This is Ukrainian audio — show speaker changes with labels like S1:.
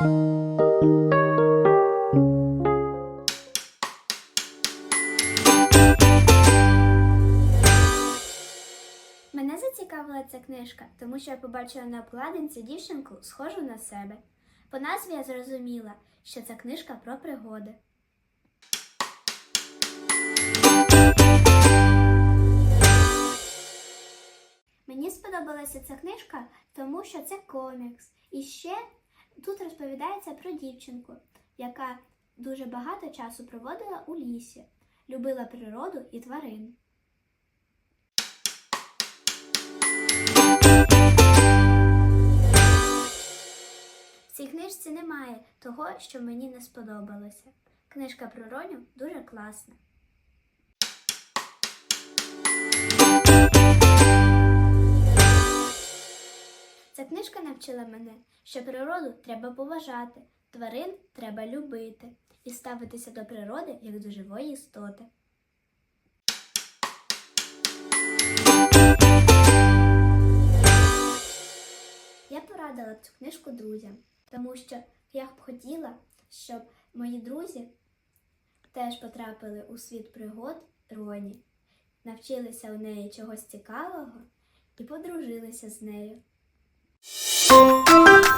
S1: Мене зацікавила ця книжка, тому що я побачила на обкладинці дівчинку, схожу на себе. По назві я зрозуміла, що це книжка про пригоди. Мені сподобалася ця книжка, тому що це комікс. І ще тут розповідається про дівчинку, яка дуже багато часу проводила у лісі, любила природу і тварин. В цій книжці немає того, що мені не сподобалося. Книжка про Роню дуже класна. Ця книжка навчила мене, що природу треба поважати, тварин треба любити і ставитися до природи як до живої істоти. Я порадила цю книжку друзям, тому що я б хотіла, щоб мої друзі теж потрапили у світ пригод Роні, навчилися у неї чогось цікавого і подружилися з нею. Música